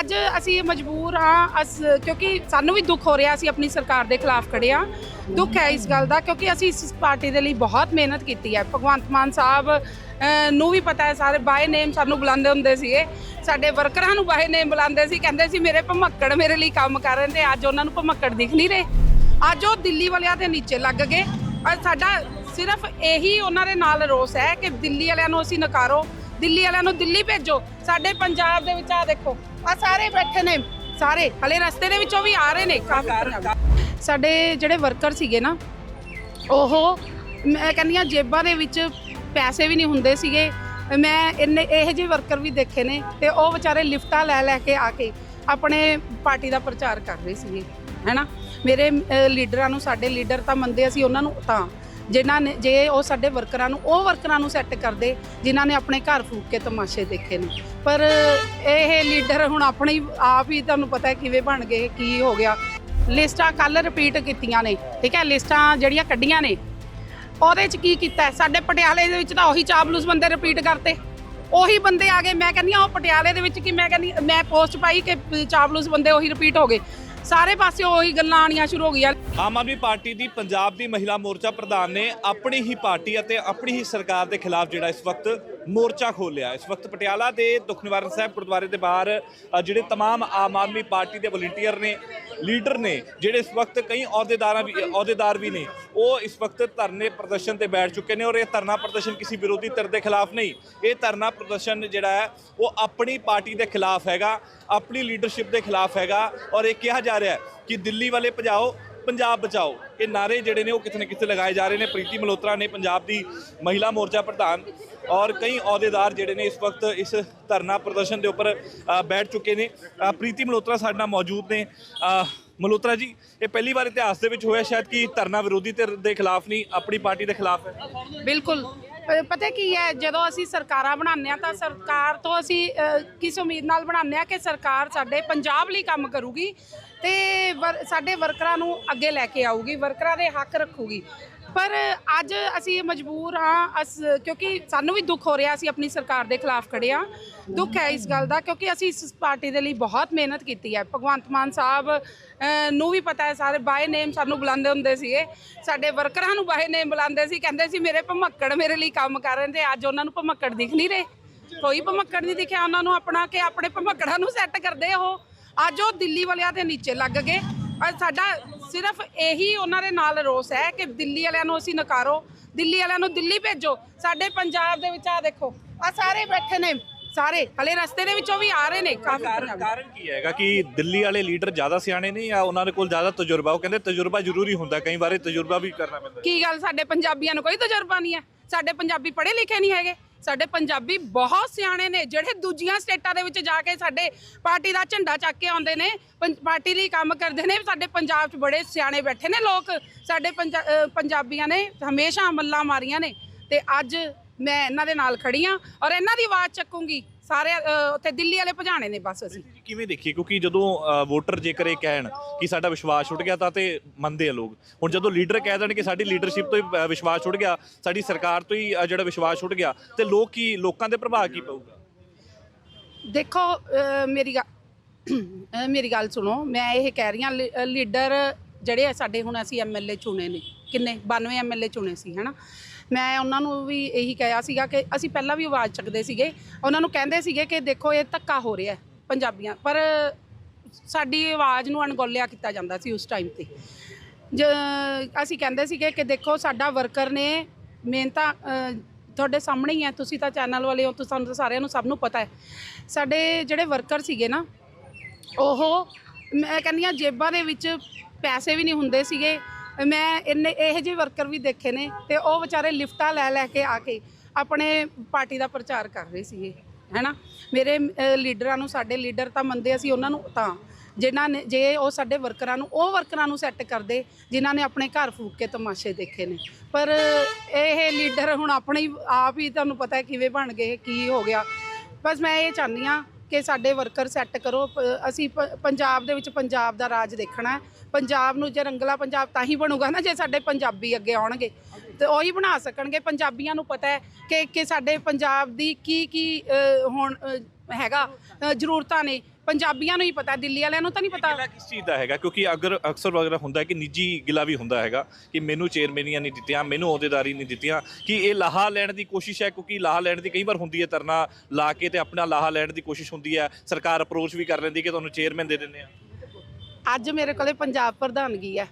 ਅੱਜ ਅਸੀਂ ਮਜਬੂਰ ਹਾਂ, ਅਸ, ਕਿਉਂਕਿ ਸਾਨੂੰ ਵੀ ਦੁੱਖ ਹੋ ਰਿਹਾ ਅਸੀਂ ਆਪਣੀ ਸਰਕਾਰ ਦੇ ਖਿਲਾਫ ਖੜੇ ਹਾਂ। ਦੁੱਖ ਹੈ ਇਸ ਗੱਲ ਦਾ, ਕਿਉਂਕਿ ਅਸੀਂ ਇਸ ਪਾਰਟੀ ਦੇ ਲਈ ਬਹੁਤ ਮਿਹਨਤ ਕੀਤੀ ਹੈ। ਭਗਵੰਤ ਮਾਨ ਸਾਹਿਬ ਨੂੰ ਵੀ ਪਤਾ ਹੈ ਸਾਰੇ ਬਾਏ ਨੇਮ ਸਾਨੂੰ ਬੁਲਾਉਂਦੇ ਹੁੰਦੇ ਸੀਗੇ। ਸਾਡੇ ਵਰਕਰਾਂ ਨੂੰ ਬਾਏ ਨੇਮ ਬੁਲਾਉਂਦੇ ਸੀ, ਕਹਿੰਦੇ ਸੀ, ਮੇਰੇ ਭਮੱਕੜ ਮੇਰੇ ਲਈ ਕੰਮ ਕਰ ਰਹੇ ਤੇ ਅੱਜ ਉਹਨਾਂ ਨੂੰ ਭਮੱਕੜ ਦਿਖ ਨਹੀਂ ਰਹੇ। ਅੱਜ ਉਹ ਦਿੱਲੀ ਵਾਲਿਆਂ ਦੇ ਨੀਚੇ ਲੱਗ ਗਏ। ਅੱਜ ਸਾਡਾ ਸਿਰਫ ਇਹੀ ਉਹਨਾਂ ਦੇ ਨਾਲ ਰੋਸ ਹੈ ਕਿ ਦਿੱਲੀ ਵਾਲਿਆਂ ਨੂੰ ਅਸੀਂ ਨਕਾਰੋ, ਦਿੱਲੀ ਵਾਲਿਆਂ ਨੂੰ ਦਿੱਲੀ ਭੇਜੋ। ਸਾਡੇ ਪੰਜਾਬ ਦੇ ਵਿੱਚ ਆ ਦੇਖੋ ਆ ਸਾਰੇ ਬੈਠੇ ਨੇ ਸਾਰੇ। ਹਲੇ ਰਸਤੇ ਦੇ ਵਿੱਚੋਂ ਵੀ ਆ ਰਹੇ ਨੇ। ਸਾਡੇ ਜਿਹੜੇ ਵਰਕਰ ਸੀਗੇ ਨਾ ਉਹ ਮੈਂ ਕਹਿੰਦੀ ਹਾਂ ਜੇਬਾਂ ਦੇ ਵਿੱਚ ਪੈਸੇ ਵੀ ਨਹੀਂ ਹੁੰਦੇ ਸੀਗੇ। ਮੈਂ ਇੰਨੇ ਇਹੋ ਜਿਹੇ ਵਰਕਰ ਵੀ ਦੇਖੇ ਨੇ ਤੇ ਉਹ ਵਿਚਾਰੇ ਲਿਫਟਾਂ ਲੈ ਲੈ ਕੇ ਆ ਕੇ ਆਪਣੇ ਪਾਰਟੀ ਦਾ ਪ੍ਰਚਾਰ ਕਰ ਰਹੇ ਸੀਗੇ ਹੈਨਾ? ਮੇਰੇ ਲੀਡਰਾਂ ਨੂੰ ਸਾਡੇ ਲੀਡਰ ਤਾਂ ਮੰਨਦੇ ਅਸੀਂ ਉਹਨਾਂ ਨੂੰ ਤਾਂ ਜਿਨ੍ਹਾਂ ਨੇ ਜੇ ਉਹ ਸਾਡੇ ਵਰਕਰਾਂ ਨੂੰ ਉਹ ਵਰਕਰਾਂ ਨੂੰ ਸੈੱਟ ਕਰਦੇ, ਜਿਨ੍ਹਾਂ ਨੇ ਆਪਣੇ ਘਰ ਫੂਕ ਕੇ ਤਮਾਸ਼ੇ ਦੇਖੇ ਨੇ। ਪਰ ਇਹ ਲੀਡਰ ਹੁਣ ਆਪਣੇ ਹੀ ਆਪ ਹੀ ਤੁਹਾਨੂੰ ਪਤਾ ਹੈ ਕਿਵੇਂ ਬਣ ਗਏ, ਕੀ ਹੋ ਗਿਆ। ਲਿਸਟਾਂ ਕੱਲ ਰਿਪੀਟ ਕੀਤੀਆਂ ਨੇ, ਠੀਕ ਹੈ? ਲਿਸਟਾਂ ਜਿਹੜੀਆਂ ਕੱਢੀਆਂ ਨੇ, ਉਹਦੇ ਚ ਕੀ ਕੀਤਾ ਸਾਡੇ ਪਟਿਆਲੇ ਦੇ ਵਿੱਚ ਤਾਂ ਉਹੀ ਚਾਬਲੂਸ ਬੰਦੇ ਰਿਪੀਟ ਕਰਤੇ। ਉਹੀ ਬੰਦੇ ਆ ਗਏ। ਮੈਂ ਕਹਿੰਦੀ ਹਾਂ, ਉਹ ਪਟਿਆਲੇ ਦੇ ਵਿੱਚ ਕਿ ਮੈਂ ਕਹਿੰਦੀ ਮੈਂ ਪੋਸਟ ਪਾਈ ਕਿ ਚਾਬਲੂਸ ਬੰਦੇ ਉਹੀ ਰਿਪੀਟ ਹੋ ਗਏ। ਸਾਰੇ ਪਾਸੇ ਉਹੀ ਗੱਲਾਂ ਆਣੀਆਂ ਸ਼ੁਰੂ ਹੋ ਗਈਆਂ। ਆਮ ਆਦਮੀ ਪਾਰਟੀ ਦੀ ਪੰਜਾਬ ਦੀ ਮਹਿਲਾ ਮੋਰਚਾ ਪ੍ਰਧਾਨ ਨੇ ਆਪਣੀ ਹੀ ਪਾਰਟੀ ਅਤੇ ਆਪਣੀ ਹੀ ਸਰਕਾਰ ਦੇ ਖਿਲਾਫ ਜਿਹੜਾ ਇਸ ਵਕਤ ਮੋਰਚਾ ਖੋਲ੍ਹਿਆ ਇਸ ਵਕਤ ਪਟਿਆਲਾ ਦੇ ਦੁੱਖ ਨਿਵਾਰਨ ਸਾਹਿਬ ਗੁਰਦੁਆਰੇ ਦੇ ਬਾਹਰ ਅ, ਜਿਹੜੇ तमाम ਆਮ ਆਦਮੀ ਪਾਰਟੀ ਦੇ ਵਲੰਟੀਅਰ ਨੇ ਲੀਡਰ ਨੇ ਜਿਹੜੇ ਇਸ ਵਕਤ ਕਈ ਅਹੁਦੇਦਾਰਾਂ ਵੀ ਅਹੁਦੇਦਾਰ ਵੀ ਨੇ ਉਹ ਇਸ ਵਕਤ ਧਰਨੇ ਪ੍ਰਦਰਸ਼ਨ ਤੇ ਬੈਠ ਚੁੱਕੇ ਨੇ ਔਰ ਇਹ ਧਰਨਾ ਪ੍ਰਦਰਸ਼ਨ ਕਿਸੇ ਵਿਰੋਧੀ ਧਿਰ ਦੇ ਖਿਲਾਫ ਨਹੀਂ ਇਹ ਧਰਨਾ ਪ੍ਰਦਰਸ਼ਨ ਜਿਹੜਾ ਹੈ ਉਹ ਆਪਣੀ ਪਾਰਟੀ ਦੇ ਖਿਲਾਫ ਹੈਗਾ ਆਪਣੀ ਲੀਡਰਸ਼ਿਪ ਦੇ ਖਿਲਾਫ ਹੈਗਾ ਔਰ ਇਹ ਕਿਹਾ ਜਾ ਰਿਹਾ ਹੈ ਕਿ ਦਿੱਲੀ ਵਾਲੇ ਭਜਾਓ ਪੰਜਾਬ ਬਚਾਓ ਇਹ ਨਾਰੇ ਜਿਹੜੇ ਨੇ ਉਹ ਕਿਤੇ ਨਾ ਕਿਤੇ ਲਗਾਏ ਜਾ ਰਹੇ ਨੇ ਪ੍ਰੀਤੀ ਮਲਹੋਤਰਾ ਨੇ ਪੰਜਾਬ ਦੀ ਮਹਿਲਾ ਮੋਰਚਾ ਪ੍ਰਧਾਨ ਔਰ ਕਈ ਅਹੁਦੇਦਾਰ ਜਿਹੜੇ ਨੇ ਇਸ ਵਕਤ ਇਸ ਧਰਨਾ ਪ੍ਰਦਰਸ਼ਨ ਦੇ ਉੱਪਰ ਬੈਠ ਚੁੱਕੇ ਨੇ। ਪ੍ਰੀਤੀ ਮਲਹੋਤਰਾ ਸਾਡੇ ਨਾਲ ਮੌਜੂਦ ਨੇ। ਅ, ਮਲਹੋਤਰਾ ਜੀ ਇਹ ਪਹਿਲੀ ਵਾਰ ਇਤਿਹਾਸ ਦੇ ਵਿੱਚ ਹੋਇਆ ਸ਼ਾਇਦ ਕਿ ਧਰਨਾ ਵਿਰੋਧੀ ਧਿਰ ਦੇ ਖਿਲਾਫ ਨਹੀਂ ਆਪਣੀ ਪਾਰਟੀ ਦੇ ਖਿਲਾਫ ਹੈ? ਬਿਲਕੁਲ। ਪਤਾ ਕੀ ਹੈ ਜਦੋਂ ਅਸੀਂ ਸਰਕਾਰਾਂ ਬਣਾਉਂਦੇ ਆ ਤਾਂ ਸਰਕਾਰ ਤੋਂ ਅਸੀਂ ਕਿਸ ਉਮੀਦ ਨਾਲ ਬਣਾਉਂਦੇ ਆ ਕਿ ਸਰਕਾਰ ਸਾਡੇ ਪੰਜਾਬ ਲਈ ਕੰਮ ਕਰੂਗੀ ਤੇ ਸਾਡੇ ਵਰਕਰਾਂ ਨੂੰ ਅੱਗੇ ਲੈ ਕੇ ਆਊਗੀ ਵਰਕਰਾਂ ਦੇ ਹੱਕ ਰੱਖੂਗੀ। ਪਰ ਅੱਜ ਅਸੀਂ ਮਜਬੂਰ ਹਾਂ, ਅਸ, ਕਿਉਂਕਿ ਸਾਨੂੰ ਵੀ ਦੁੱਖ ਹੋ ਰਿਹਾ ਅਸੀਂ ਆਪਣੀ ਸਰਕਾਰ ਦੇ ਖਿਲਾਫ ਖੜੇ ਹਾਂ। ਦੁੱਖ ਹੈ ਇਸ ਗੱਲ ਦਾ, ਕਿਉਂਕਿ ਅਸੀਂ ਇਸ ਪਾਰਟੀ ਦੇ ਲਈ ਬਹੁਤ ਮਿਹਨਤ ਕੀਤੀ ਹੈ। ਭਗਵੰਤ ਮਾਨ ਸਾਹਿਬ ਨੂੰ ਵੀ ਪਤਾ ਹੈ ਸਾਰੇ ਬਾਏ ਨੇਮ ਸਾਨੂੰ ਬੁਲਾਉਂਦੇ ਹੁੰਦੇ ਸੀਗੇ। ਸਾਡੇ ਵਰਕਰਾਂ ਨੂੰ ਬਾਏ ਨੇਮ ਬੁਲਾਉਂਦੇ ਸੀ, ਕਹਿੰਦੇ ਸੀ, ਮੇਰੇ ਭਮੱਕੜ ਮੇਰੇ ਲਈ ਕੰਮ ਕਰ ਰਹੇ ਤੇ ਅੱਜ ਉਹਨਾਂ ਨੂੰ ਭਮੱਕੜ ਦਿਖ ਨਹੀਂ ਰਹੇ। ਕੋਈ ਭਮੱਕੜ ਨਹੀਂ ਦਿਖਿਆ ਉਹਨਾਂ ਨੂੰ ਆਪਣਾ ਕਿ ਆਪਣੇ ਭਮੱਕੜਾਂ ਨੂੰ ਸੈੱਟ ਕਰਦੇ ਉਹ। ਅੱਜ ਉਹ ਦਿੱਲੀ ਵਾਲਿਆਂ ਦੇ ਨੀਚੇ ਲੱਗ ਗਏ। ਅੱਜ ਸਾਡਾ ਸਿਰਫ ਇਹੀ ਉਹਨਾਂ ਦੇ ਨਾਲ ਰੋਸ ਹੈ ਕਿ ਦਿੱਲੀ ਵਾਲਿਆਂ ਨੂੰ ਅਸੀਂ ਨਕਾਰੋ ਦਿੱਲੀ ਵਾਲਿਆਂ ਨੂੰ ਦਿੱਲੀ ਭੇਜੋ। ਸਾਡੇ ਪੰਜਾਬ ਦੇ ਵਿੱਚ ਆ ਦੇਖੋ ਆ ਸਾਰੇ ਬੈਠੇ ਨੇ ਸਾਰੇ। ਹਲੇ ਰਸਤੇ ਦੇ ਵਿੱਚੋਂ ਵੀ ਆ ਰਹੇ ਨੇ ਕਾਫੀ ਕਾਰਨ ਕੀ ਹੈਗਾ ਕਿ ਦਿੱਲੀ ਵਾਲੇ ਲੀਡਰ ਜ਼ਿਆਦਾ ਸਿਆਣੇ ਨੇ ਜਾਂ ਉਹਨਾਂ ਦੇ ਕੋਲ ਜ਼ਿਆਦਾ ਤਜਰਬਾ? ਉਹ ਕਹਿੰਦੇ ਤਜਰਬਾ ਜ਼ਰੂਰੀ ਹੁੰਦਾ ਕਈ ਵਾਰੀ ਤਜਰਬਾ ਵੀ ਕਰਨਾ ਪੈਂਦਾ। ਕੀ ਗੱਲ ਸਾਡੇ ਪੰਜਾਬੀਆਂ ਨੂੰ ਕੋਈ ਤਜਰਬਾ ਨਹੀਂ ਹੈ? ਸਾਡੇ ਪੰਜਾਬੀ ਪੜ੍ਹੇ ਲਿਖੇ ਨਹੀਂ ਹੈਗੇ। ਸਾਡੇ ਪੰਜਾਬੀ ਬਹੁਤ ਸਿਆਣੇ ਨੇ, ਜਿਹੜੇ ਦੂਜੀਆਂ ਸਟੇਟਾਂ ਦੇ ਵਿੱਚ ਜਾ ਕੇ ਸਾਡੇ ਪਾਰਟੀ ਦਾ ਝੰਡਾ ਚੱਕ ਕੇ ਆਉਂਦੇ ਨੇ, ਪੰ- ਪਾਰਟੀ ਲਈ ਕੰਮ ਕਰਦੇ ਨੇ, ਸਾਡੇ ਪੰਜਾਬ 'ਚ ਬੜੇ ਸਿਆਣੇ ਬੈਠੇ ਨੇ ਲੋਕ, ਸਾਡੇ ਪੰਜਾਬੀਆਂ ਨੇ ਹਮੇਸ਼ਾ ਮੱਲਾਂ ਮਾਰੀਆਂ ਨੇ, ਤੇ ਅੱਜ ਮੈਂ ਇਹਨਾਂ ਦੇ ਨਾਲ ਖੜੀ ਆ ਔਰ ਇਹਨਾਂ ਦੀ ਆਵਾਜ਼ ਚੱਕੂੰਗੀ। ਸਾਰੇ ਉੱਥੇ ਦਿੱਲੀ ਵਾਲੇ ਭਜਾਣੇ ਨੇ ਬਸ ਅਸੀਂ। ਜੀ ਕਿਵੇਂ ਦੇਖੀਏ? ਕਿਉਂਕਿ ਜਦੋਂ ਅ, ਵੋਟਰ ਜੇਕਰ ਇਹ ਕਹਿਣ ਕਿ ਸਾਡਾ ਵਿਸ਼ਵਾਸ ਉੱਡ ਗਿਆ ਤਾਂ ਤੇ ਮੰਨਦੇ ਆ ਲੋਕ। ਹੁਣ ਜਦੋਂ ਲੀਡਰ ਕਹਿ ਦੇਣ ਕਿ ਸਾਡੀ ਲੀਡਰਸ਼ਿਪ ਤੋਂ ਹੀ ਅ, ਵਿਸ਼ਵਾਸ ਉੱਡ ਗਿਆ ਸਾਡੀ ਸਰਕਾਰ ਤੋਂ ਹੀ ਅ, ਜਿਹੜਾ ਵਿਸ਼ਵਾਸ ਉੱਡ ਗਿਆ ਤੇ ਲੋਕ ਕੀ ਲੋਕਾਂ ਦੇ ਪ੍ਰਭਾਵ ਕੀ ਪਊਗਾ? ਦੇਖੋ ਮੇਰੀ ਗੱਲ ਮੇਰੀ ਗੱਲ ਸੁਣੋ। ਮੈਂ ਇਹ ਕਹਿ ਰਹੀ ਹਾਂ ਲੀ- ਲੀਡਰ ਜਿਹੜੇ ਆ ਸਾਡੇ ਹੁਣ ਅਸੀਂ ਐਮਐਲਏ ਚੁਣੇ ਨੇ, ਕਿੰਨੇ? 92 ਐਮਐਲਏ ਚੁਣੇ ਸੀ, ਹਨਾ? ਮੈਂ ਉਹਨਾਂ ਨੂੰ ਵੀ ਇਹੀ ਕਿਹਾ ਸੀਗਾ ਕਿ ਅਸੀਂ ਪਹਿਲਾਂ ਵੀ ਆਵਾਜ਼ ਚੱਕਦੇ ਸੀਗੇ, ਉਹਨਾਂ ਨੂੰ ਕਹਿੰਦੇ ਸੀਗੇ ਕਿ ਦੇਖੋ ਇਹ ਧੱਕਾ ਹੋ ਰਿਹਾ ਪੰਜਾਬੀਆਂ, ਪਰ ਸਾਡੀ ਆਵਾਜ਼ ਨੂੰ ਅਣਗੌਲਿਆ ਕੀਤਾ ਜਾਂਦਾ ਸੀ ਉਸ ਟਾਈਮ ਤੇ। ਜ ਅਸੀਂ ਕਹਿੰਦੇ ਸੀਗੇ ਕਿ ਦੇਖੋ ਸਾਡਾ ਵਰਕਰ ਨੇ ਮੇਨ ਤੁਹਾਡੇ ਸਾਹਮਣੇ ਹੀ ਹੈ, ਤੁਸੀਂ ਤਾਂ ਚੈਨਲ ਵਾਲੇ ਹੋ ਤੁਹਾਨੂੰ ਸਾਰਿਆਂ ਨੂੰ ਸਭ ਨੂੰ ਪਤਾ ਹੈ। ਸਾਡੇ ਜਿਹੜੇ ਵਰਕਰ ਸੀਗੇ ਨਾ, ਉਹ ਮੈਂ ਕਹਿੰਦੀ ਹਾਂ ਜੇਬਾਂ ਦੇ ਵਿੱਚ ਪੈਸੇ ਵੀ ਨਹੀਂ ਹੁੰਦੇ ਸੀਗੇ। ਮੈਂ ਇੰਨੇ, ਇਹੋ ਜਿਹੇ ਵਰਕਰ ਵੀ ਦੇਖੇ ਨੇ ਤੇ ਉਹ ਵਿਚਾਰੇ ਲਿਫਟਾਂ ਲੈ ਲੈ ਕੇ ਆ ਕੇ ਆਪਣੇ ਪਾਰਟੀ ਦਾ ਪ੍ਰਚਾਰ ਕਰ ਰਹੇ ਸੀਗੇ, ਹੈਨਾ? ਮੇਰੇ ਲੀਡਰਾਂ ਨੂੰ, ਸਾਡੇ ਲੀਡਰ ਤਾਂ ਮੰਨਦੇ ਅਸੀਂ ਉਹਨਾਂ ਨੂੰ ਤਾਂ। ਜਿਨ੍ਹਾਂ ਨੇ, ਜੇ ਉਹ ਸਾਡੇ ਵਰਕਰਾਂ ਨੂੰ, ਉਹ ਵਰਕਰਾਂ ਨੂੰ ਸੈੱਟ ਕਰਦੇ, ਜਿਨ੍ਹਾਂ ਨੇ ਆਪਣੇ ਘਰ ਫੂਕ ਕੇ ਤਮਾਸ਼ੇ ਦੇਖੇ ਨੇ। ਪਰ ਇਹ ਲੀਡਰ ਹੁਣ ਆਪਣੇ ਆਪ ਹੀ ਤੁਹਾਨੂੰ ਪਤਾ ਕਿਵੇਂ ਬਣ ਗਏ, ਕੀ ਹੋ ਗਿਆ। ਬਸ ਮੈਂ ਇਹ ਚਾਹੁੰਦੀ ਹਾਂ ਕਿ ਸਾਡੇ ਵਰਕਰ ਸੈੱਟ ਕਰੋ। ਅਸੀਂ ਪ- ਪੰਜਾਬ ਦੇ ਵਿੱਚ ਪੰਜਾਬ ਦਾ ਰਾਜ ਦੇਖਣਾ ਪੰਜਾਬ ਨੂੰ ਜੇ ਰੰਗਲਾ ਪੰਜਾਬ ਤਾਂ ਹੀ ਬਣੂਗਾ ਨਾ ਜੇ ਸਾਡੇ ਪੰਜਾਬੀ ਅੱਗੇ ਆਉਣਗੇ। ਤੇ ਉਹੀ ਬਣਾ ਸਕਣਗੇ। ਪੰਜਾਬੀਆਂ ਨੂੰ ਪਤਾ ਹੈ ਕਿ ਕਿ ਸਾਡੇ ਪੰਜਾਬ ਦੀ ਕੀ ਕੀ ਅ, ਹੁਣ ਹੈਗਾ ਜ਼ਰੂਰਤਾਂ ਨੇ। ਪੰਜਾਬੀਆਂ ਨੂੰ ਹੀ ਪਤਾ ਦਿੱਲੀ ਵਾਲਿਆਂ ਨੂੰ ਤਾਂ ਨਹੀਂ ਪਤਾ। ਗਿਲਾ ਕਿਸ ਚੀਜ਼ ਦਾ ਹੈਗਾ? ਕਿਉਂਕਿ ਅਗਰ ਅਕਸਰ ਵਗੈਰਾ ਹੁੰਦਾ ਹੈ ਕਿ ਨਿੱਜੀ ਗਿਲਾ ਵੀ ਹੁੰਦਾ ਹੈਗਾ ਕਿ ਮੈਨੂੰ ਚੇਅਰਮੈਨੀਆਂ ਨਹੀਂ ਦਿੱਤੀਆਂ ਮੈਨੂੰ ਅਹੁਦੇਦਾਰੀ ਨਹੀਂ ਦਿੱਤੀਆਂ ਕਿ ਇਹ ਲਾਹਾ ਲੈਣ ਦੀ ਕੋਸ਼ਿਸ਼ ਹੈ? ਕਿਉਂਕਿ ਲਾਹਾ ਲੈਣ ਦੀ ਕਈ ਵਾਰ ਹੁੰਦੀ ਹੈ ਤਰਨਾ ਲਾ ਕੇ ਤੇ ਆਪਣਾ ਲਾਹਾ ਲੈਣ ਦੀ ਕੋਸ਼ਿਸ਼ ਹੁੰਦੀ ਹੈ। ਸਰਕਾਰ ਅਪਰੋਚ ਵੀ ਕਰ ਲੈਂਦੀ ਕਿ ਤੁਹਾਨੂੰ ਚੇਅਰਮੈਨ ਦੇ ਦਿੰਦੇ ਆ। ਅੱਜ ਮੇਰੇ ਕੋਲੇ ਪੰਜਾਬ ਪ੍ਰਧਾਨਗੀ ਹੈ?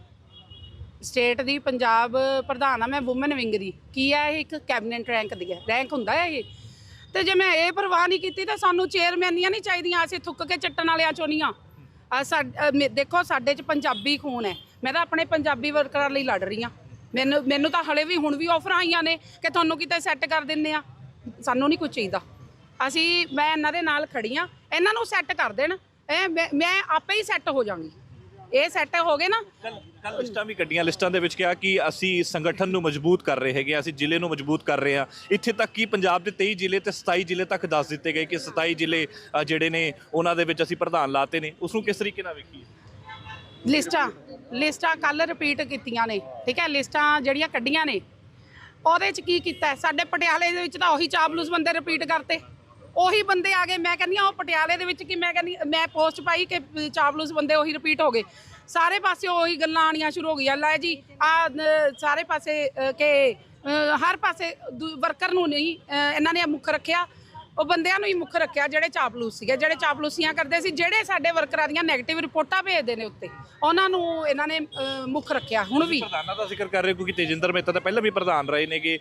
ਸਟੇਟ ਦੀ ਪੰਜਾਬ ਪ੍ਰਧਾਨ ਆ ਮੈਂ ਔਮਨ ਵਿੰਗ ਦੀ। ਕੀ ਹੈ ਇਹ ਇੱਕ ਕੈਬਨਿਟ ਰੈਂਕ ਦੀ ਹੈ? ਰੈਂਕ ਹੁੰਦਾ ਹੈ ਇਹ? ਤੇ ਜੇ ਮੈਂ ਇਹ ਪਰਵਾਹ ਨਹੀਂ ਕੀਤੀ ਤਾਂ ਸਾਨੂੰ ਚੇਅਰਮੈਨੀਆਂ ਨਹੀਂ ਚਾਹੀਦੀਆਂ, ਅਸੀਂ ਥੁੱਕ ਕੇ ਚੱਟਣ ਵਾਲਿਆਂ ਚੋਂ ਨਹੀਂ ਆ। ਮੇ- ਦੇਖੋ ਸਾਡੇ 'ਚ ਪੰਜਾਬੀ ਖੂਨ ਹੈ। ਮੈਂ ਤਾਂ ਆਪਣੇ ਪੰਜਾਬੀ ਵਰਕਰਾਂ ਲਈ ਲੜ ਰਹੀ ਹਾਂ। ਮੈਨੂੰ ਮੈਨੂੰ ਤਾਂ ਹਲੇ ਵੀ ਹੁਣ ਵੀ ਆਫਰਾਂ ਆਈਆਂ ਨੇ ਕਿ ਤੁਹਾਨੂੰ ਕਿਤੇ ਸੈੱਟ ਕਰ ਦਿੰਨੇ ਆ। ਸਾਨੂੰ ਨਹੀਂ ਕੁਝ ਚਾਹੀਦਾ। ਅਸੀਂ, ਮੈਂ ਇਹਨਾਂ ਦੇ ਨਾਲ ਖੜੀ ਆ ਇਹਨਾਂ ਨੂੰ ਸੈੱਟ ਕਰ ਦੇਣ। ਇਹ ਮੈਂ- ਮੈਂ ਆਪੇ ਹੀ ਸੈੱਟ ਹੋ ਜਾਵਾਂਗੀ ਇਹ ਸੈੱਟ ਹੋ ਗਏ ਨਾ? ਕੱਲ ਕੱਲ ਲਿਸਟਾਂ ਵੀ ਕੱਢੀਆਂ ਲਿਸਟਾਂ ਦੇ ਵਿੱਚ ਕਿਹਾ ਕਿ ਅਸੀਂ ਸੰਗਠਨ ਨੂੰ ਮਜ਼ਬੂਤ ਕਰ ਰਹੇ ਹੈਗੇ ਅਸੀਂ ਜ਼ਿਲ੍ਹੇ ਨੂੰ ਮਜ਼ਬੂਤ ਕਰ ਰਹੇ ਹਾਂ ਇੱਥੇ ਤੱਕ ਕਿ ਪੰਜਾਬ ਦੇ 23 ਜ਼ਿਲ੍ਹੇ ਤੇ 27 ਜ਼ਿਲ੍ਹੇ ਤੱਕ ਦੱਸ ਦਿੱਤੇ ਗਏ ਕਿ 27 ਜ਼ਿਲ੍ਹੇ ਅ, ਜਿਹੜੇ ਨੇ ਉਹਨਾਂ ਦੇ ਵਿੱਚ ਅਸੀਂ ਪ੍ਰਧਾਨ ਲਾਤੇ ਨੇ। ਉਸ ਨੂੰ ਕਿਸ ਤਰੀਕੇ ਨਾਲ ਵੇਖੀਏ? ਲਿਸਟਾਂ ਲਿਸਟਾਂ ਕੱਲ ਰਿਪੀਟ ਕੀਤੀਆਂ ਨੇ ਠੀਕ ਹੈ? ਲਿਸਟਾਂ ਜਿਹੜੀਆਂ ਕੱਢੀਆਂ ਨੇ ਉਹਦੇ ਚ ਕੀ ਕੀਤਾ ਹੈ? ਸਾਡੇ ਪਟਿਆਲੇ ਦੇ ਵਿੱਚ ਤਾਂ ਉਹੀ ਚਾਪਲੂਸ ਬੰਦੇ ਰਿਪੀਟ ਕਰਤੇ। ਉਹੀ ਬੰਦੇ ਆ ਗਏ। ਮੈਂ ਕਹਿੰਦੀ ਹਾਂ ਉਹ ਪਟਿਆਲੇ ਦੇ ਵਿੱਚ ਕਿ ਮੈਂ ਕਹਿੰਦੀ, ਮੈਂ ਪੋਸਟ ਪਾਈ ਕਿ ਚਾਵਲੂਸ ਬੰਦੇ ਉਹੀ ਰਿਪੀਟ ਹੋ ਗਏ। ਸਾਰੇ ਪਾਸੇ ਉਹੀ ਗੱਲਾਂ ਆਣੀਆਂ ਸ਼ੁਰੂ ਹੋ ਗਈਆਂ। ਲੈ ਜੀ, ਆ ਸਾਰੇ ਪਾਸੇ ਕਿ ਹਰ ਪਾਸੇ ਵਰਕਰ ਨੂੰ ਨਹੀਂ ਇਹਨਾਂ ਨੇ ਮੁੱਖ ਰੱਖਿਆ। ਉਹ ਬੰਦਿਆਂ ਨੂੰ ਹੀ ਮੁੱਖ ਰੱਖਿਆ ਜਿਹੜੇ ਚਾਪਲੂਸ ਸੀਗੇ ਜਿਹੜੇ ਚਾਪਲੂਸੀਆਂ ਕਰਦੇ ਸੀ ਜਿਹੜੇ ਸਾਡੇ ਵਰਕਰਾਂ ਦੀਆਂ 네ਗੇਟਿਵ ਰਿਪੋਰਟਾਂ ਭੇਜਦੇ ਨੇ ਉੱਤੇ ਉਹਨਾਂ ਨੂੰ ਇਹਨਾਂ ਨੇ ਅ, ਮੁੱਖ ਰੱਖਿਆ ਹੁਣ ਵੀ। ਪ੍ਰਧਾਨਾਂ ਦਾ ਜ਼ਿਕਰ ਕਰ ਰਹੇ ਹੋ ਕਿਉਂਕਿ ਤੇਜਿੰਦਰ ਮਹਿਤਾ ਤਾਂ ਪਹਿਲਾਂ ਵੀ ਪ੍ਰਧਾਨ ਰਹੇ ਨੇਗੇ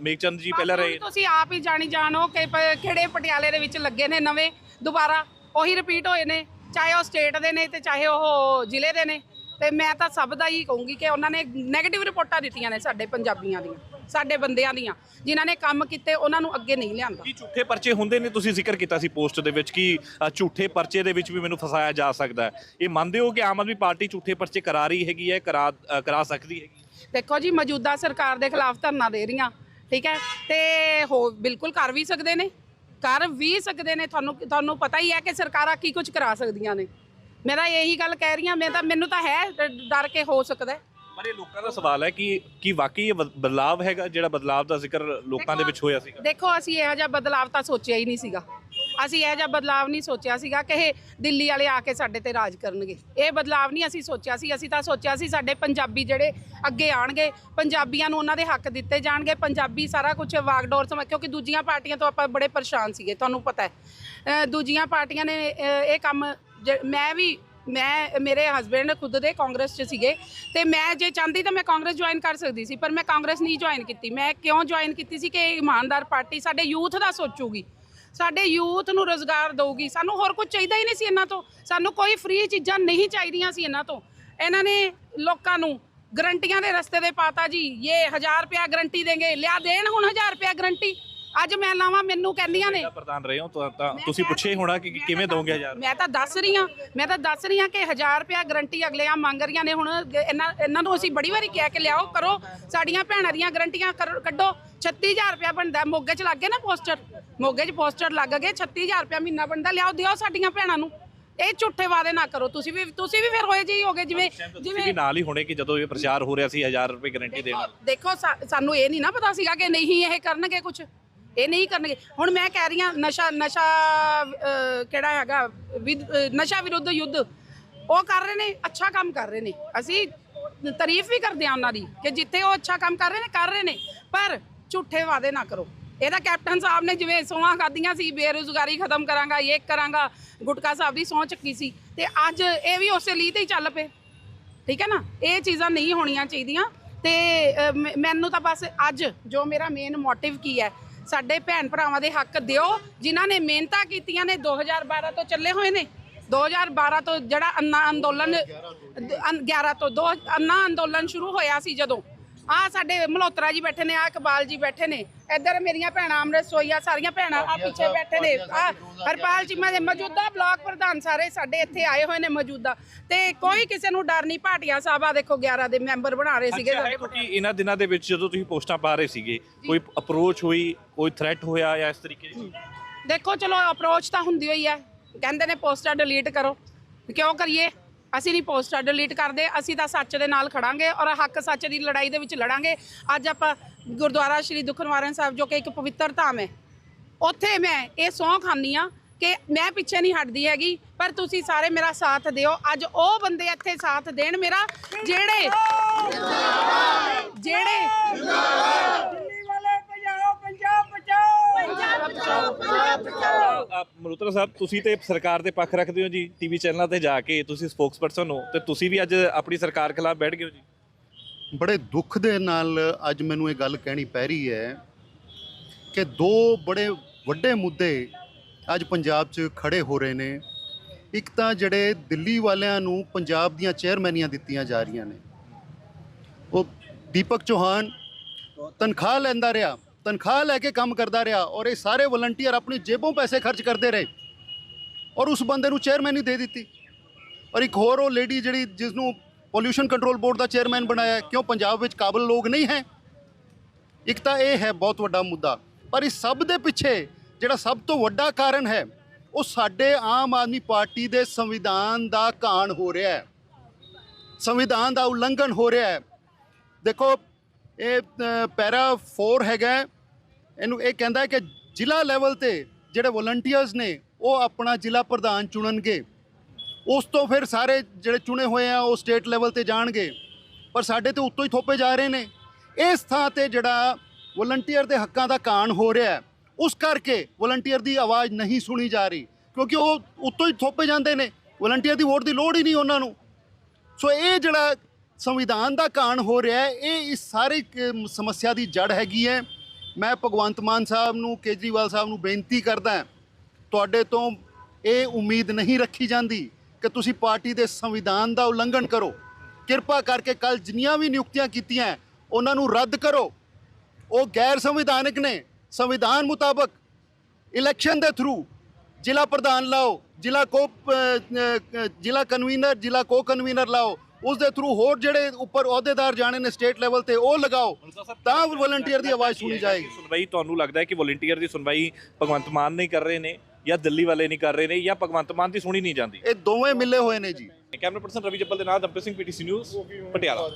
ਮੇਘਚੰਦ ਜੀ ਪਹਿਲਾਂ ਰਹੇ ਤੁਸੀਂ ਆਪ ਹੀ ਜਾਣੀ ਜਾਣੋ ਕਿ ਪ- ਕਿਹੜੇ ਪਟਿਆਲੇ ਦੇ ਵਿੱਚ ਲੱਗੇ ਨੇ ਨਵੇਂ ਦੁਬਾਰਾ ਉਹੀ ਰਿਪੀਟ ਹੋਏ ਨੇ ਚਾਹੇ ਉਹ ਸਟੇਟ ਦੇ ਨੇ ਤੇ ਚਾਹੇ ਉਹ ਜ਼ਿਲ੍ਹੇ ਦੇ ਨੇ। ਤੇ ਮੈਂ ਤਾਂ ਸਭ ਦਾ ਹੀ ਕਹੂੰਗੀ ਕਿ ਉਹਨਾਂ ਨੇ 네ਗੇਟਿਵ ਰਿਪੋਰਟਾਂ ਦਿੱਤੀਆਂ ਨੇ ਸਾਡੇ ਪੰਜਾਬੀਆਂ ਦੀਆਂ ਸਾਡੇ ਬੰਦਿਆਂ ਦੀਆਂ ਜਿਨ੍ਹਾਂ ਨੇ ਕੰਮ ਕੀਤੇ ਉਹਨਾਂ ਨੂੰ ਅੱਗੇ ਨਹੀਂ ਲਿਆਂਦਾ। ਕੀ ਝੂਠੇ ਪਰਚੇ ਹੁੰਦੇ ਨੇ? ਤੁਸੀਂ ਜ਼ਿਕਰ ਕੀਤਾ ਸੀ ਪੋਸਟ ਦੇ ਵਿੱਚ ਕਿ ਅ, ਝੂਠੇ ਪਰਚੇ ਦੇ ਵਿੱਚ ਵੀ ਮੈਨੂੰ ਫਸਾਇਆ ਜਾ ਸਕਦਾ ਹੈ। ਇਹ ਮੰਨਦੇ ਹੋ ਕਿ ਆਮ ਆਦਮੀ ਪਾਰਟੀ ਝੂਠੇ ਪਰਚੇ ਕਰਾ ਰਹੀ ਹੈਗੀ ਹੈ ਕਰਾ ਅ, ਕਰਾ ਸਕਦੀ ਹੈਗੀ? ਦੇਖੋ ਜੀ ਮੌਜੂਦਾ ਸਰਕਾਰ ਦੇ ਖਿਲਾਫ ਧਰਨਾ ਦੇ ਰਹੀਆਂ ਠੀਕ ਹੈ? ਤੇ ਹੋ ਬਿਲਕੁਲ ਕਰ ਵੀ ਸਕਦੇ ਨੇ ਕਰ ਵੀ ਸਕਦੇ ਨੇ। ਤੁਹਾਨੂੰ ਤੁਹਾਨੂੰ ਪਤਾ ਹੀ ਹੈ ਕਿ ਸਰਕਾਰਾਂ ਕੀ ਕੁਝ ਕਰਾ ਸਕਦੀਆਂ ਨੇ। ਮੈਂ ਤਾਂ ਇਹੀ ਗੱਲ ਕਹਿ ਰਹੀ ਹਾਂ ਮੈਂ ਤਾਂ ਮੈਨੂੰ ਤਾਂ ਹੈ ਡ- ਡਰ ਕੇ ਹੋ ਸਕਦਾ ਹੈ। ਪਰ ਇਹ ਲੋਕਾਂ ਦਾ ਸਵਾਲ ਹੈ ਕਿ ਕੀ ਵਾਕਈ ਇਹ ਬਦ- ਬਦਲਾਵ ਹੈਗਾ ਜਿਹੜਾ ਬਦਲਾਵ ਦਾ ਜ਼ਿਕਰ ਲੋਕਾਂ ਦੇ ਵਿੱਚ ਹੋਇਆ ਸੀਗਾ? ਦੇਖੋ ਅਸੀਂ ਇਹੋ ਜਿਹਾ ਬਦਲਾਵ ਤਾਂ ਸੋਚਿਆ ਹੀ ਨਹੀਂ ਸੀਗਾ। ਅਸੀਂ ਇਹੋ ਜਿਹਾ ਬਦਲਾਵ ਨਹੀਂ ਸੋਚਿਆ ਸੀਗਾ ਕਿ ਇਹ ਦਿੱਲੀ ਵਾਲੇ ਆ ਕੇ ਸਾਡੇ ਤੇ ਰਾਜ ਕਰਨਗੇ। ਇਹ ਬਦਲਾਵ ਨਹੀਂ ਅਸੀਂ ਸੋਚਿਆ ਸੀ। ਅਸੀਂ ਤਾਂ ਸੋਚਿਆ ਸੀ ਸਾਡੇ ਪੰਜਾਬੀ ਜਿਹੜੇ ਅੱਗੇ ਆਣਗੇ ਪੰਜਾਬੀਆਂ ਨੂੰ ਉਹਨਾਂ ਦੇ ਹੱਕ ਦਿੱਤੇ ਜਾਣਗੇ। ਪੰਜਾਬੀ ਸਾਰਾ ਕੁਝ ਵਾਗਡੋਰ ਸਮਝ ਕਿਉਂਕਿ ਦੂਜੀਆਂ ਪਾਰਟੀਆਂ ਤੋਂ ਆਪਾਂ ਬੜੇ ਪਰੇਸ਼ਾਨ ਸੀਗੇ ਤੁਹਾਨੂੰ ਪਤਾ ਹੈ। ਦੂਜੀਆਂ ਪਾਰਟੀਆਂ ਨੇ ਇਹ ਕੰਮ ਮੈਂ ਵੀ, ਮੈਂ, ਮੇਰੇ ਹਸਬੰਡ ਖੁਦ ਦੇ ਕਾਂਗਰਸ 'ਚ ਸੀਗੇ ਤੇ ਮੈਂ ਜੇ ਚਾਹੁੰਦੀ ਤਾਂ ਮੈਂ ਕਾਂਗਰਸ ਜੁਆਇਨ ਕਰ ਸਕਦੀ ਸੀ, ਪਰ ਮੈਂ ਕਾਂਗਰਸ ਨਹੀਂ ਜੁਆਇਨ ਕੀਤੀ। ਮੈਂ ਕਿਉਂ ਜੁਆਇਨ ਕੀਤੀ ਸੀ ਕਿ ਇਹ ਇਮਾਨਦਾਰ ਪਾਰਟੀ ਸਾਡੇ ਯੂਥ ਦਾ ਸੋਚੂਗੀ। ਸਾਡੇ ਯੂਥ ਨੂੰ ਰੋਜ਼ਗਾਰ ਦੇਊਗੀ। ਸਾਨੂੰ ਹੋਰ ਕੁਝ ਚਾਹੀਦਾ ਹੀ ਨਹੀਂ ਸੀ ਇਹਨਾਂ ਤੋਂ। ਸਾਨੂੰ ਕੋਈ ਫ੍ਰੀ ਚੀਜ਼ਾਂ ਨਹੀਂ ਚਾਹੀਦੀਆਂ ਸੀ ਇਹਨਾਂ ਤੋਂ। ਇਹਨਾਂ ਨੇ ਲੋਕਾਂ ਨੂੰ ਗਰੰਟੀਆਂ ਦੇ ਰਸਤੇ ਦੇ ਪਾਤਾ ਜੀ ਇਹ 1000 ਰੁਪਿਆ ਗਰੰਟੀ ਦੇਂਗੇ, ਲਿਆ ਦੇਣ ਹੁਣ 1000 ਰੁਪਿਆ ਗਰੰਟੀ ਅੱਜ ਮੈਂ ਲਾਵਾਂ ਮੈਨੂੰ ਕਹਿੰਦੀਆਂ ਨੇ। ਪ੍ਰਧਾਨ ਰਹੇ ਹੋ ਤਾਂ ਤਾਂ ਤੁਸੀਂ ਪੁੱਛਿਆ ਹੀ ਹੋਣਾ ਕਿ ਕਿ ਕਿਵੇਂ ਦੋਗੇ ਹਜ਼ਾਰ? ਮੈਂ ਤਾਂ ਦੱਸ ਰਹੀ ਹਾਂ ਮੈਂ ਤਾਂ ਦੱਸ ਰਹੀ ਹਾਂ ਕਿ 1000 ਰੁਪਿਆ ਗਰੰਟੀ ਅਗਲੇ ਆ ਮੰਗ ਰਹੀਆਂ ਨੇ ਹੁਣ ਗ- ਇਹਨਾਂ ਇਹਨਾਂ ਨੂੰ ਅਸੀਂ ਬੜੀ ਵਾਰੀ ਕਿਹਾ ਕਿ ਲਿਆਓ ਕਰੋ। ਸਾਡੀਆਂ ਭੈਣਾਂ ਦੀਆਂ ਗਰੰਟੀਆਂ ਕਰੋ- ਕੱਢੋ। 36000 ਰੁਪਿਆ ਬਣਦਾ ਮੋਗੇ 'ਚ ਲੱਗ ਗਏ ਨਾ ਪੋਸਟਰ ਮੋਗੇ 'ਚ ਪੋਸਟਰ ਲੱਗ ਗਏ 36000 ਰੁਪਿਆ ਮਹੀਨਾ ਬਣਦਾ ਲਿਆਓ ਦਿਓ ਸਾਡੀਆਂ ਭੈਣਾਂ ਨੂੰ। ਇਹ ਝੂਠੇ ਵਾਅਦੇ ਨਾ ਕਰੋ। ਤੁਸੀਂ ਵੀ ਤੁਸੀਂ ਵੀ ਫਿਰ ਹੋਏ ਜੀ ਹੋਗੇ ਜਿਵੇਂ ਤੁਸੀਂ ਵੀ ਨਾਲ ਹੀ ਹੋਣੇ ਕਿ ਜਦੋਂ ਇਹ ਪ੍ਰਚਾਰ ਹੋ ਰਿਹਾ ਸੀ 1000 ਰੁਪਏ ਗਾਰੰਟੀ ਦੇਣਾ। ਦੇਖੋ ਸਾ- ਸਾਨੂੰ ਇਹ ਨਹੀਂ ਨਾ ਪਤਾ ਸੀਗਾ ਕਿ ਨਹੀਂ ਇਹ ਕਰਨਗੇ ਕੁਝ ਇਹ ਨਹੀਂ ਕਰਨਗੇ। ਹੁਣ ਮੈਂ ਕਹਿ ਰਹੀ ਹਾਂ, ਨਸ਼ਾ ਨਸ਼ਾ ਕਿਹੜਾ ਹੈਗਾ? ਵਿਦ- ਨਸ਼ਾ ਵਿਰੁੱਧ ਯੁੱਧ। ਉਹ ਕਰ ਰਹੇ ਨੇ, ਅੱਛਾ ਕੰਮ ਕਰ ਰਹੇ ਨੇ। ਅਸੀਂ ਤਾਰੀਫ ਵੀ ਕਰਦੇ ਹਾਂ ਉਹਨਾਂ ਦੀ ਕਿ ਜਿੱਥੇ ਉਹ ਅੱਛਾ ਕੰਮ ਕਰ ਰਹੇ ਨੇ, ਕਰ ਰਹੇ ਨੇ। ਪਰ ਝੂਠੇ ਵਾਅਦੇ ਨਾ ਕਰੋ। ਇਹਦਾ ਕੈਪਟਨ ਸਾਹਿਬ ਨੇ ਜਿਵੇਂ ਸੋਹਾਂ ਖਾਧੀਆਂ ਸੀ, ਬੇਰੁਜ਼ਗਾਰੀ ਖਤਮ ਕਰਾਂਗਾ, ਇਹ ਕਰਾਂਗਾ, ਗੁਟਕਾ ਸਾਹਿਬ ਦੀ ਸਹੁੰ ਚੱਕੀ ਸੀ। ਤੇ ਅੱਜ ਇਹ ਵੀ ਉਸੇ ਲਈ ਤੇ ਹੀ ਚੱਲ ਪਏ। ਠੀਕ ਹੈ ਨਾ? ਇਹ ਚੀਜ਼ਾਂ ਨਹੀਂ ਹੋਣੀਆਂ ਚਾਹੀਦੀਆਂ। ਤੇ ਮੈਨੂੰ ਤਾਂ ਬਸ ਅੱਜ ਜੋ ਮੇਰਾ ਮੇਨ ਮੋਟਿਵ ਕੀ ਹੈ ਸਾਡੇ ਭੈਣ ਭਰਾਵਾਂ ਦੇ ਹੱਕ ਦਿਓ, ਜਿਨ੍ਹਾਂ ਨੇ ਮਿਹਨਤਾਂ ਕੀਤੀਆਂ ਨੇ 2012 ਤੋਂ ਚੱਲੇ ਹੋਏ ਨੇ। 2012 ਤੋਂ ਜਿਹੜਾ ਅੰਨਾ ਅੰਦੋਲਨ ਦ- 11 ਤੋਂ, ਦੋ, ਅੰਨਾ ਅੰਦੋਲਨ ਸ਼ੁਰੂ ਹੋਇਆ ਸੀ ਜਦੋਂ। ਆ ਸਾਡੇ ਮਲਹੋਤਰਾ ਜੀ ਬੈਠੇ ਨੇ ਆ ਇਕਬਾਲ ਜੀ ਬੈਠੇ ਨੇ। ਇੱਧਰ ਮੇਰੀਆਂ ਭੈਣਾਂ ਅੰਮ੍ਰਿਤ ਸੋਈਆ ਸਾਰੀਆਂ ਭੈਣਾਂ ਆ ਪਿੱਛੇ ਬੈਠੇ ਨੇ। ਆ ਹਰਪਾਲ ਚੀਮਾ ਦੇ ਮੌਜੂਦਾ ਬਲਾਕ ਪ੍ਰਧਾਨ ਸਾਰੇ ਸਾਡੇ ਇੱਥੇ ਆਏ ਹੋਏ ਨੇ ਮੌਜੂਦਾ। ਤੇ ਕੋਈ ਕਿਸੇ ਨੂੰ ਡਰ ਨਹੀਂ ਭਾਟੀਆ ਸਾਹਿਬ ਆ ਦੇਖੋ 11 ਦੇ ਮੈਂਬਰ ਬਣਾ ਰਹੇ ਸੀਗੇ ਸਾਡੇ ਕਿਉਂਕਿ ਇਹਨਾਂ ਦਿਨਾਂ ਦੇ ਵਿੱਚ ਜਦੋਂ ਤੁਸੀਂ ਪੋਸਟਾਂ ਪਾ ਰਹੇ ਸੀਗੇ ਕੋਈ ਅਪਰੋਚ ਹੋਈ ਕੋਈ ਥ੍ਰੈਟ ਹੋਇਆ ਜਾਂ ਇਸ ਤਰੀਕੇ ਦੀ ਦੇਖੋ ਚਲੋ ਅਪਰੋਚ ਤਾਂ ਹੁੰਦੀ ਹੋਈ ਹੈ। ਕਹਿੰਦੇ ਨੇ ਪੋਸਟਰ ਡਿਲੀਟ ਕਰੋ। ਕਿਉਂ ਕਰੀਏ? ਅਸੀਂ ਨਹੀਂ ਪੋਸਟਰ ਡਿਲੀਟ ਕਰਦੇ, ਅਸੀਂ ਤਾਂ ਸੱਚ ਦੇ ਨਾਲ ਖੜਾਂਗੇ ਔਰ ਹੱਕ ਸੱਚ ਦੀ ਲੜਾਈ ਦੇ ਵਿੱਚ ਲੜਾਂਗੇ। ਅੱਜ ਆਪਾਂ ਗੁਰਦੁਆਰਾ ਸ਼੍ਰੀ ਦੁਖਨਿਵਾਰਨ ਸਾਹਿਬ, ਜੋ ਕਿ ਇੱਕ ਪਵਿੱਤਰ ਧਾਮ ਹੈ, ਉੱਥੇ ਮੈਂ ਇਹ ਸਹੁੰ ਖਾਂਦੀ ਆ ਕਿ ਮੈਂ ਪਿੱਛੇ ਨਹੀਂ ਹਟਦੀ ਹੈਗੀ, ਪਰ ਤੁਸੀਂ ਸਾਰੇ ਮੇਰਾ ਸਾਥ ਦਿਓ। ਅੱਜ ਉਹ ਬੰਦੇ ਇੱਥੇ ਸਾਥ ਦੇਣ ਮੇਰਾ, ਜਿਹੜੇ ਜਿਹੜੇ ਮਲੂਤਰਾ ਸਾਹਿਬ, ਤੁਸੀਂ ਤੇ ਸਰਕਾਰ ਦੇ ਪੱਖ ਰੱਖਦੇ ਹੋ ਜੀ ਟੀਵੀ ਚੈਨਲਾਂ ਤੇ ਜਾ ਕੇ, ਤੁਸੀਂ ਸਪੋਕਸਪਰਸਨ ਹੋ, ਤੇ ਤੁਸੀਂ ਵੀ ਅੱਜ ਆਪਣੀ ਸਰਕਾਰ ਖਿਲਾਫ ਬੈਠ ਗਏ ਹੋ ਜੀ? ਬੜੇ ਦੁੱਖ ਦੇ ਨਾਲ ਅੱਜ ਮੈਨੂੰ ਇਹ ਗੱਲ ਕਹਿਣੀ ਪੈ ਰਹੀ ਹੈ ਕਿ ਦੋ ਬੜੇ ਵੱਡੇ ਮੁੱਦੇ ਅੱਜ ਪੰਜਾਬ 'ਚ ਖੜੇ ਹੋ ਰਹੇ ਨੇ। ਇੱਕ ਤਾਂ ਜਿਹੜੇ ਦਿੱਲੀ ਵਾਲਿਆਂ ਨੂੰ ਪੰਜਾਬ ਦੀਆਂ ਚੇਅਰਮੈਨੀਆਂ ਦਿੱਤੀਆਂ ਜਾ ਰਹੀਆਂ ਨੇ। ਉਹ ਦੀਪਕ ਚੌਹਾਨ ਤਨਖਾਹ ਲੈਂਦਾ ਰਿਹਾ। ਤਨਖਾਹ ਲੈ ਕੇ ਕੰਮ ਕਰਦਾ ਰਿਹਾ ਔਰ ਇਹ ਸਾਰੇ ਵਲੰਟੀਅਰ ਆਪਣੀ ਜੇਬੋਂ ਪੈਸੇ ਖਰਚ ਕਰਦੇ ਰਹੇ ਔਰ ਉਸ ਬੰਦੇ ਨੂੰ ਚੇਅਰਮੈਨ ਹੀ ਦੇ ਦਿੱਤੀ। ਔਰ ਇੱਕ ਹੋਰ ਉਹ ਲੇਡੀ ਜਿਹੜੀ ਜਿਸ ਨੂੰ ਪੋਲਿਊਸ਼ਨ ਕੰਟਰੋਲ ਬੋਰਡ ਦਾ ਚੇਅਰਮੈਨ ਬਣਾਇਆ ਕਿਉਂ ਪੰਜਾਬ ਵਿੱਚ ਕਾਬਲ ਲੋਕ ਨਹੀਂ ਹੈ? ਇੱਕ ਤਾਂ ਇਹ ਹੈ ਬਹੁਤ ਵੱਡਾ ਮੁੱਦਾ, ਪਰ ਇਸ ਸਭ ਦੇ ਪਿੱਛੇ ਜਿਹੜਾ ਸਭ ਤੋਂ ਵੱਡਾ ਕਾਰਨ ਹੈ, ਉਹ ਸਾਡੇ ਆਮ ਆਦਮੀ ਪਾਰਟੀ ਦੇ ਸੰਵਿਧਾਨ ਦਾ ਘਾਣ ਹੋ ਰਿਹਾ ਹੈ। ਸੰਵਿਧਾਨ ਦਾ ਉਲੰਘਣ ਹੋ ਰਿਹਾ ਹੈ। ਦੇਖੋ, ਇਹ ਪੈਰਾ 4 ਹੈਗਾ ਇਹਨੂੰ ਇਹ ਕਹਿੰਦਾ ਹੈ ਕਿ ਜ਼ਿਲ੍ਹਾ ਲੈਵਲ ਤੇ ਜਿਹੜੇ ਵਲੰਟੀਅਰਸ ਨੇ, ਉਹ ਆਪਣਾ ਜ਼ਿਲ੍ਹਾ ਪ੍ਰਧਾਨ ਚੁਣਨਗੇ। ਉਸ ਤੋਂ ਫਿਰ ਸਾਰੇ ਜਿਹੜੇ ਚੁਣੇ ਹੋਏ ਆ, ਉਹ ਸਟੇਟ ਲੈਵਲ ਤੇ ਜਾਣਗੇ। ਪਰ ਸਾਡੇ ਤੇ ਉੱਤੋਂ ਹੀ ਥੋਪੇ ਜਾ ਰਹੇ ਨੇ। ਇਸ ਥਾਂ ਤੇ ਜਿਹੜਾ ਵੋਲੰਟੀਅਰ ਦੇ ਹੱਕਾਂ ਦਾ ਕਾਣ ਹੋ ਰਿਹਾ ਉਸ ਕਰਕੇ ਵੋਲੰਟੀਅਰ ਦੀ ਆਵਾਜ਼ ਨਹੀਂ ਸੁਣੀ ਜਾ ਰਹੀ, ਕਿਉਂਕਿ ਉਹ ਉੱਤੋਂ ਹੀ ਥੋਪੇ ਜਾਂਦੇ ਨੇ। ਵੋਲੰਟੀਅਰ ਦੀ ਵੋਟ ਦੀ ਲੋੜ ਹੀ ਨਹੀਂ ਉਹਨਾਂ ਨੂੰ। ਸੋ ਇਹ ਜਿਹੜਾ ਸੰਵਿਧਾਨ ਦਾ ਕਾਣ ਹੋ ਰਿਹਾ ਇਹ ਇਸ ਸਾਰੇ ਸਮੱਸਿਆ ਦੀ ਜੜ ਹੈਗੀ ਹੈ। ਮੈਂ ਭਗਵੰਤ ਮਾਨ ਸਾਹਿਬ ਨੂੰ, ਕੇਜਰੀਵਾਲ ਸਾਹਿਬ ਨੂੰ ਬੇਨਤੀ ਕਰਦਾ ਤੁਹਾਡੇ ਤੋਂ ਇਹ ਉਮੀਦ ਨਹੀਂ ਰੱਖੀ ਜਾਂਦੀ ਕਿ ਤੁਸੀਂ ਪਾਰਟੀ ਦੇ ਸੰਵਿਧਾਨ ਦਾ ਉਲੰਘਣ ਕਰੋ। ਕਿਰਪਾ ਕਰਕੇ ਕੱਲ ਜਿੰਨੀਆਂ ਵੀ ਨਿਯੁਕਤੀਆਂ ਕੀਤੀਆਂ, ਉਹਨਾਂ ਨੂੰ ਰੱਦ ਕਰੋ। ਉਹ ਗੈਰ ਸੰਵਿਧਾਨਕ ਨੇ। ਸੰਵਿਧਾਨ ਮੁਤਾਬਕ ਇਲੈਕਸ਼ਨ ਦੇ ਥਰੂ ਜ਼ਿਲ੍ਹਾ ਪ੍ਰਧਾਨ ਲਾਓ, ਜ਼ਿਲ੍ਹਾ ਕੋ ਜ਼ਿਲ੍ਹਾ ਕਨਵੀਨਰ ਜ਼ਿਲ੍ਹਾ ਕੋ ਕਨਵੀਨਰ ਲਾਓ। ਉਸ ਦੇ ਥਰੂ ਹੋਰ ਜਿਹੜੇ ਉੱਪਰ ਅਹੁਦੇਦਾਰ ਜਾਣੇ ਨੇ ਸਟੇਟ ਲੈਵਲ ਤੇ ਉਹ ਲਗਾਓ ਤਾਂ ਵੋਲੰਟੀਅਰ ਦੀ ਆਵਾਜ਼ ਸੁਣੀ ਜਾਏਗੀ। ਸੁਣਵਾਈ ਤੁਹਾਨੂੰ ਲੱਗਦਾ ਹੈ ਕਿ ਵੋਲੰਟੀਅਰ ਦੀ ਸੁਣਵਾਈ ਭਗਵੰਤ ਮਾਨ ਨਹੀਂ ਕਰ ਰਹੇ ਨੇ ਜਾਂ ਦਿੱਲੀ ਵਾਲੇ ਨਹੀਂ ਕਰ ਰਹੇ ਨੇ ਜਾਂ ਭਗਵੰਤ ਮਾਨ ਦੀ ਸੁਣੀ ਨਹੀਂ ਜਾਂਦੀ? ਇਹ ਦੋਵੇਂ ਮਿਲੇ ਹੋਏ ਨੇ ਜੀ। ਕੈਮਰਾ ਪਰਸਨ ਰਵੀ ਜੱਪਲ ਦੇ ਨਾਲ ਦਮਪ੍ਰੀਤ ਸਿੰਘ ਪੀਟੀਸੀ ਨਿਊਜ਼ ਪਟਿਆਲਾ।